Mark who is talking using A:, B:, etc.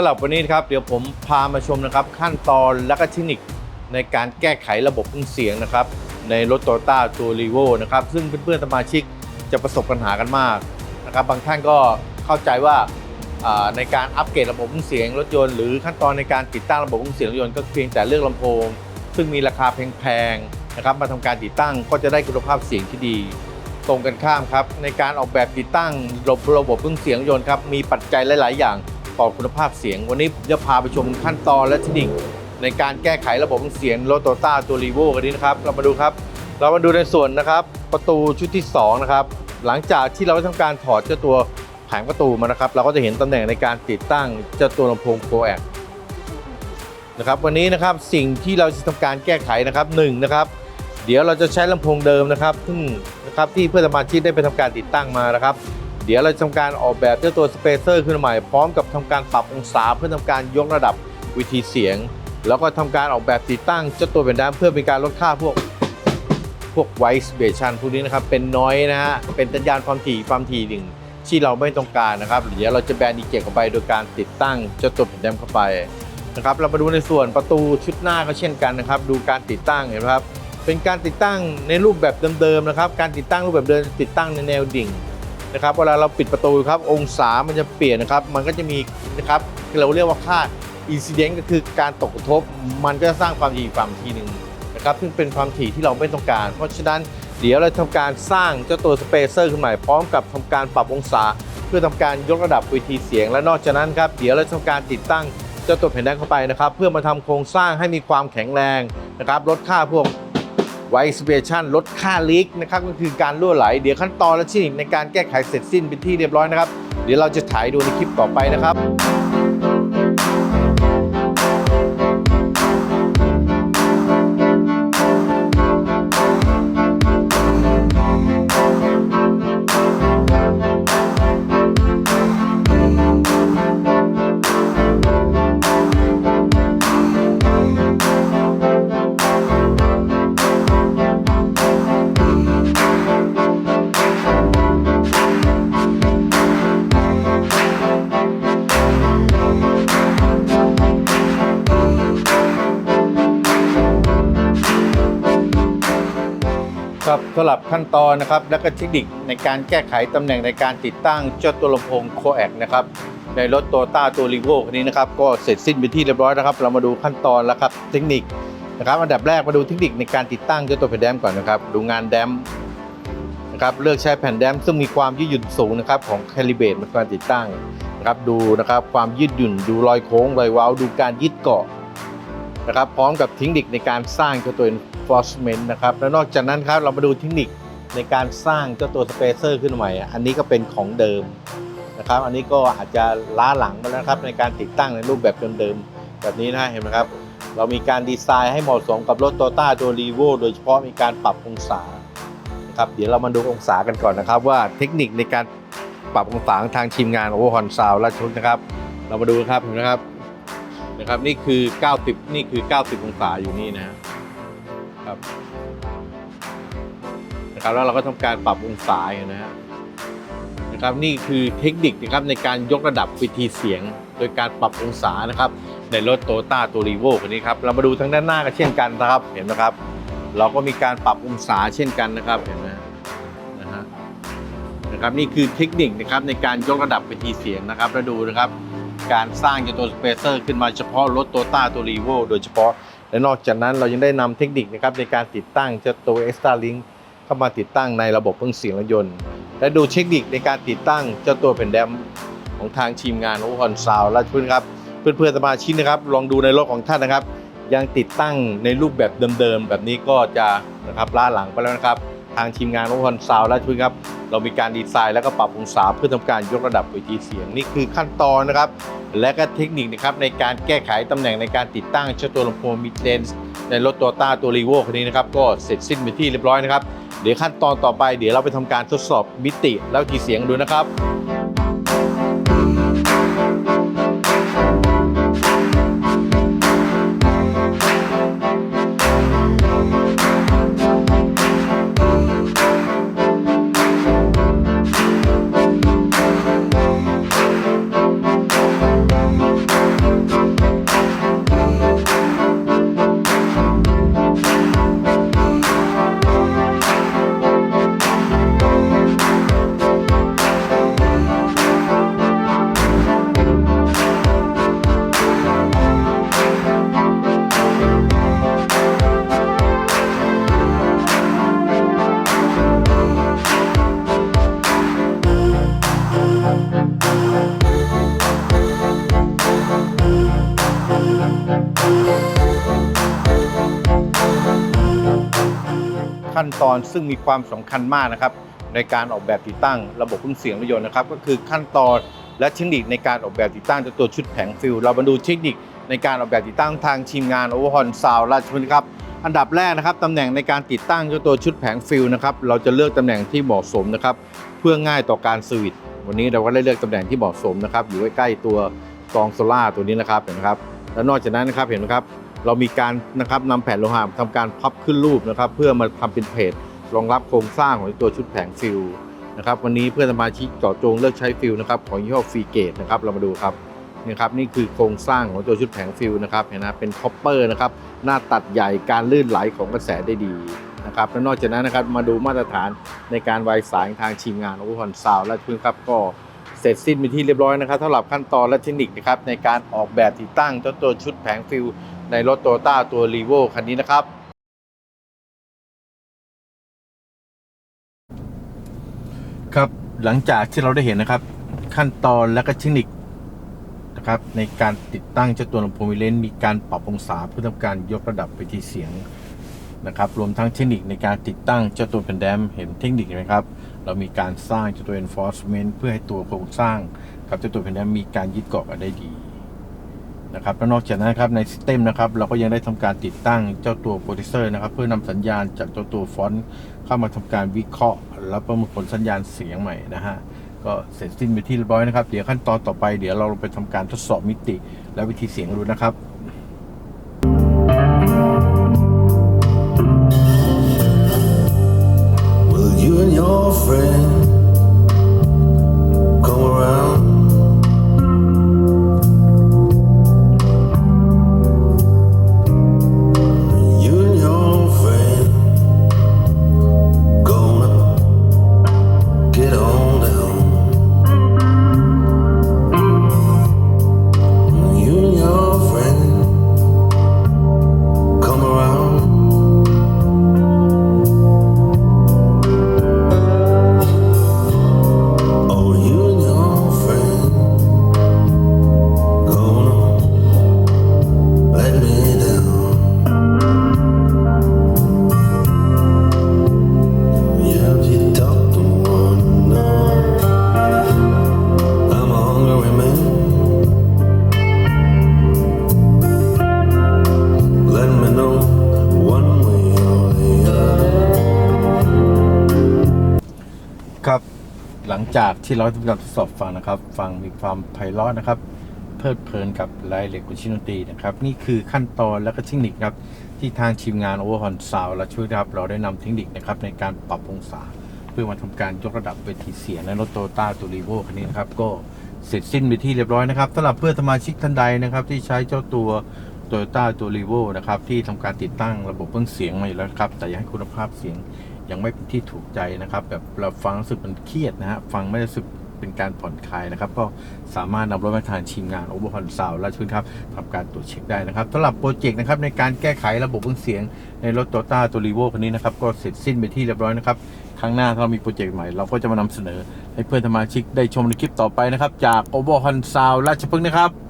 A: สำหรับวันนี้นะครับเดี๋ยวผมพามาชมนะครับ ขั้นตอนและก็เทคนิคในการแก้ไขระบบเครื่องเสียงนะครับ ในรถโตโยต้าตัวรีโวนะครับ ซึ่งเพื่อนๆสมาชิกจะประสบปัญหากันมากนะครับ บางท่านก็เข้าใจว่าในการอัปเกรดระบบเครื่องเสียงรถยนต์หรือขั้นตอนในการติดตั้งระบบเครื่องเสียงรถยนต์ก็เพียงแต่เลือกลำโพง ซึ่งมีราคาแพงๆนะครับ มาทำการติดตั้งก็จะได้คุณภาพเสียงที่ดี ตรงกันข้ามครับในการออกแบบติดตั้งระบบระบบเครื่องเสียงรถยนต์ครับมีปัจจัยหลาย ๆ อย่าง ต่อคุณภาพเสียง วันนี้ผมจะพาไปชมขั้นตอนและเทคนิค ในการแก้ไขระบบเสียงรถโตต้าตัวรีโวกันนี้นะครับ เรามาดูครับ เรามาดูในส่วนนะครับ ประตูชุดที่สองนะครับหลังจากที่เราได้ทำการถอดเจ้าตัวแผงประตูมานะครับ เราก็จะเห็นตำแหน่งในการติดตั้งเจ้าตัวลำโพงโ o แอนะครับวันนี้นะครับสิ่งที่เราจะทำการแก้ไขนะครับหนึ่งนะครับเดี๋ยวเราจะใช้ลำโพงเดิมนะครับซึ่งนะครับที่เพื่อนสมาชิกได้ไปทำการติดตั้งมานะครับ เดี๋ยวเราจะทำการออกแบบเจ้าตัวสเปเซอร์ขึ้นใหม่พร้อมกับทำการปรับองศาเพื่อทำการยกระดับวิธีเสียง แล้วก็ทำการออกแบบติดตั้งเจ้าตัวเป็นด้ามเพื่อเป็นการลดค่าพวกพวกไวส์เบชันพวกนี้นะครับเป็นน้อยนะฮะเป็นสัญญาณความถี่ความถี่หนึ่งที่เราไม่ต้องการนะครับเดี๋ยวเราจะแบนดีเกตเข้าไปโดยการติดตั้งเจ้าตัวเป็นด้ามเข้าไปนะครับเรามาดูในส่วนประตูชุดหน้าก็เช่นกันนะครับ ดูการติดตั้งเห็นไหมครับเป็นการติดตั้งในรูปแบบเดิมๆนะครับ การติดตั้งรูปแบบเดิมติดตั้งในแนวดิ่ง นะครับเวลาเราปิดประตูครับองศามันจะเปลี่ยนนะครับ มันก็จะมีนะครับเราเรียกว่าค่าอินซิเดนต์ก็คือการตกกระทบ มันก็จะสร้างความถี่ความทีหนึ่งนะครับซึ่งเป็นความถี่ที่เราไม่ต้องการ เพราะฉะนั้นเดี๋ยวเราทำการสร้างเจ้าตัวสเปเซอร์ขึ้นใหม่พร้อมกับทำการปรับองศา เพื่อทำการยกระดับวิธีเสียง และนอกจากนั้นครับเดี๋ยวเราทำการติดตั้งเจ้าตัวแผ่นแดงเข้าไปนะครับ เพื่อมาทำโครงสร้างให้มีความแข็งแรงนะครับลดค่าพวก ไวสเปชันลดค่าลีกนะครับก็คือการรั่วไหล เดี๋ยวขั้นตอนและเทคนิคในการแก้ไขเสร็จสิ้นเป็นที่เรียบร้อยนะครับ เดี๋ยวเราจะถ่ายดูในคลิปต่อไปนะครับ ครับสำหรับขั้นตอนนะครับและก็เทคนิคในการแก้ไขตำแหน่งในการติดตั้งเจ้าตัวลำโพงโคแอกนะครับในรถโตต้าตัวรีโวคันนี้นะครับก็เสร็จสิ้นไปที่เรียบร้อยนะครับ เรามาดูขั้นตอนแล้วครับเทคนิคนะครับอันดับแรกมาดูเทคนิคในการติดตั้งเจ้าตัวแผ่นแดมก่อนนะครับดูงานแดมนะครับเลือกใช้แผ่นแดมซึ่งมีความยืดหยุ่นสูงนะครับของแคลิเบตในการติดตั้งนะครับดูนะครับความยืดหยุ่นดูรอยโค้งรอยเว้าดูการยึดเกาะ นะครับพร้อมกับเทคนิคในการสร้างเจ้าตัว enforcement นะครับและนอกจากนั้นครับเรามาดูเทคนิคในการสร้างเจ้าตัว spacer ขึ้นมาใหม่ อันนี้ก็เป็นของเดิมนะครับอันนี้ก็อาจจะล้าหลังไปแล้วครับในการติดตั้งในรูปแบบเดิมๆแบบนี้นะเห็นไหมครับ เรามีการดีไซน์ให้เหมาะสมกับรถโตต้าตัวรีโวโดยเฉพาะมีการปรับองศานะครับเดี๋ยวเรามาดูองศากันก่อนนะครับ ว่าเทคนิคในการปรับองศาทางทีมงานโอเวอร์ฮอนซาวและชุดนะครับ เรามาดูครับเห็นไหมครับ นะครับ นี่คือ 90 นี่คือ 90 องศาอยู่นี่นะครับนะครับแล้วเราก็ทำการปรับองศาอย่างนะฮะนะครับนี่คือเทคนิคนะครับในการยกระดับวิธีเสียง โดยการปรับองศานะครับ ในรถโตต้าตัวรีโวคันนี้ครับเรามาดูทางด้านหน้าก็เช่นกันนะครับ เห็นไหมครับ เราก็มีการปรับองศาเช่นกันนะครับเห็นไหมนะฮะนะครับนี่คือเทคนิคนะครับในการยกระดับวิธีเสียงนะครับแล้วดูนะครับ การสร้างเจ้าตัวสเปเซอร์ขึ้นมาเฉพาะรถโตต้าตัวรีโวโดยเฉพาะ และนอกจากนั้นเรายังได้นำเทคนิคนะครับในการติดตั้งเจ้าตัว e x t r a Link เข้ามาติดตั้งในระบบเครื่องเสียงรถยนต์ และดูเทคนิคในการติดตั้งเจ้าตัวเป็นแดมของทางทีมงานโอฮอนซาวและเพื่อนครับเพื่อนๆสมาชิกนะครับ ลองดูในรถของท่านนะครับ ยังติดตั้งในรูปแบบเดิมๆแบบนี้ก็จะนะครับล้าหลังไปแล้วนะครับ ทางทีมงานโอฮอนซาวและเพื่อนครับเรามีการดีไซน์แล้วก็ปรับองศาเพื่อทำการยกระดับวิธีเสียงนี่คือขั้นตอนนะครับ และก็เทคนิคนะครับในการแก้ไขตำแหน่งในการติดตั้งเจ้าตัวลำโพงมิดเลนส์ในรถตัวต้าตัวรีโวคันนี้นะครับก็เสร็จสิ้นไปที่เรียบร้อยนะครับเดี๋ยวขั้นตอนต่อไปเดี๋ยวเราไปทำการทดสอบมิติแล้วิธีเสียงดูนะครับ ขั้นตอนซึ่งมีความสำคัญมากนะครับ ในการออกแบบติดตั้งระบบเครื่องเสียงรถยนต์นะครับ ก็คือขั้นตอนและเทคนิคในการออกแบบติดตั้งตัวชุดแผงฟิลเรามาดูเทคนิคในการออกแบบติดตั้งทางทีมงานโอเวอร์ฮอนซาวราชพฤกษ์ครับอันดับแรกนะครับตำแหน่งในการติดตั้งตัวชุดแผงฟิลนะครับเราจะเลือกตำแหน่งที่เหมาะสมนะครับเพื่อง่ายต่อการสวิตช์วันนี้เราก็ได้เลือกตำแหน่งที่เหมาะสมนะครับอยู่ใกล้ๆตัวกองโซล่าตัวนี้นะครับเห็นไหมครับแล้วนอกจากนั้นนะครับเห็นไหมครับ เรามีการนะครับนำแผ่นโลหะทำการพับขึ้นรูปนะครับ เพื่อมาทำเป็นเพจรองรับโครงสร้างของตัวชุดแผงฟิลนะครับ วันนี้เพื่อนสมาชิกเจาะจงเลือกใช้ฟิลนะครับของยี่ห้อฟรีเกตนะครับเรามาดูครับนี่ครับนี่คือโครงสร้างของตัวชุดแผงฟิลนะครับเห็นนะเป็นคอปเปอร์นะครับหน้าตัดใหญ่การลื่นไหลของกระแสได้ดีนะครับและนอกจากนั้นนะครับมาดูมาตรฐานในการวายสายทางทีมงานโอเวอร์ฮอนซาวและพึ่งครับก็เสร็จสิ้นไปนที่เรียบร้อยนะครับสำหรับขั้นตอนและเทคนิคนะครับในการออกแบบติดตั้งตัวชุดแผงฟิล ในรถโตโยต้าตัวรีโวคันนี้นะครับ ครับหลังจากที่เราได้เห็นนะครับ ขั้นตอนและก็เทคนิคนะครับ ในการติดตั้งเจ้าตัวลำโพงวิเลนมีการปรับองศาเพื่อทำการยกระดับไปที่เสียงนะครับรวมทั้งเทคนิคในการติดตั้งเจ้าตัวแผ่นแดมเห็นเทคนิคไหมครับ เรามีการสร้างเจ้าตัว enforcement เพื่อให้ตัวโครงสร้างกับเจ้าตัวแผ่นแดมมีการยึดเกาะกันได้ดี นะครับและนอกจากนั้นครับในสิเทมนะครับเราก็ยังได้ทำการติดตั้งเจ้าตัวโปรดิเซอร์นะครับ เพื่อนำสัญญาณจากเจ้าตัวฟอนต์เข้ามาทำการวิเคราะห์ และประมวลผลสัญญาณเสียงใหม่นะฮะก็เสร็จสิ้นไปที่เรียบร้อยนะครับ เดี๋ยวขั้นตอนต่อไปเดี๋ยวเราไปทำการทดสอบมิติ และวิธีเสียงดูนะครับ จากที่เราทำการทดสอบฟังนะครับ ฟังมีความไพเราะนะครับ เพลิดเพลินกับรายละเอียดของชิ้นดนตรีนะครับ นี่คือขั้นตอนและก็เทคนิคครับ ที่ทางทีมงาน Overhorn Sound และช่วยครับ เราได้นำเทคนิคนะครับในการปรับองศา เพื่อมาทำการยกระดับเวทีเสียงในรถโตโยต้าตัวรีโวคันนี้นะครับ ก็เสร็จสิ้นไปที่เรียบร้อยนะครับสำหรับเพื่อนสมาชิกท่านใดนะครับ ที่ใช้เจ้าตัวโตโยต้าตัวรีโวนะครับ ที่ทำการติดตั้งระบบเครื่องเสียงมาอยู่แล้วครับ แต่อยังให้คุณภาพเสียง ยังไม่เป็นที่ถูกใจนะครับ แบบเราฟังรู้สึกมันเครียดนะฮะฟังไม่ได้รู้สึกเป็นการผ่อนคลายนะครับ ก็สามารถนำรถมาทางทีมงานโอเวอร์ฮอนซาวและชุนครับทำการตรวจเช็คได้นะครับสำหรับโปรเจกต์นะครับในการแก้ไขระบบเครื่องเสียงในรถโตต้าตัวรีโวคันนี้นะครับก็เสร็จสิ้นไปที่เรียบร้อยนะครับครั้งหน้าถ้าเรามีโปรเจกต์ใหม่เราก็จะมานำเสนอให้เพื่อนสมาชิกได้ชมในคลิปต่อไปนะครับ จากโอเวอร์ฮอนซาวราชพฤกษ์นะครับ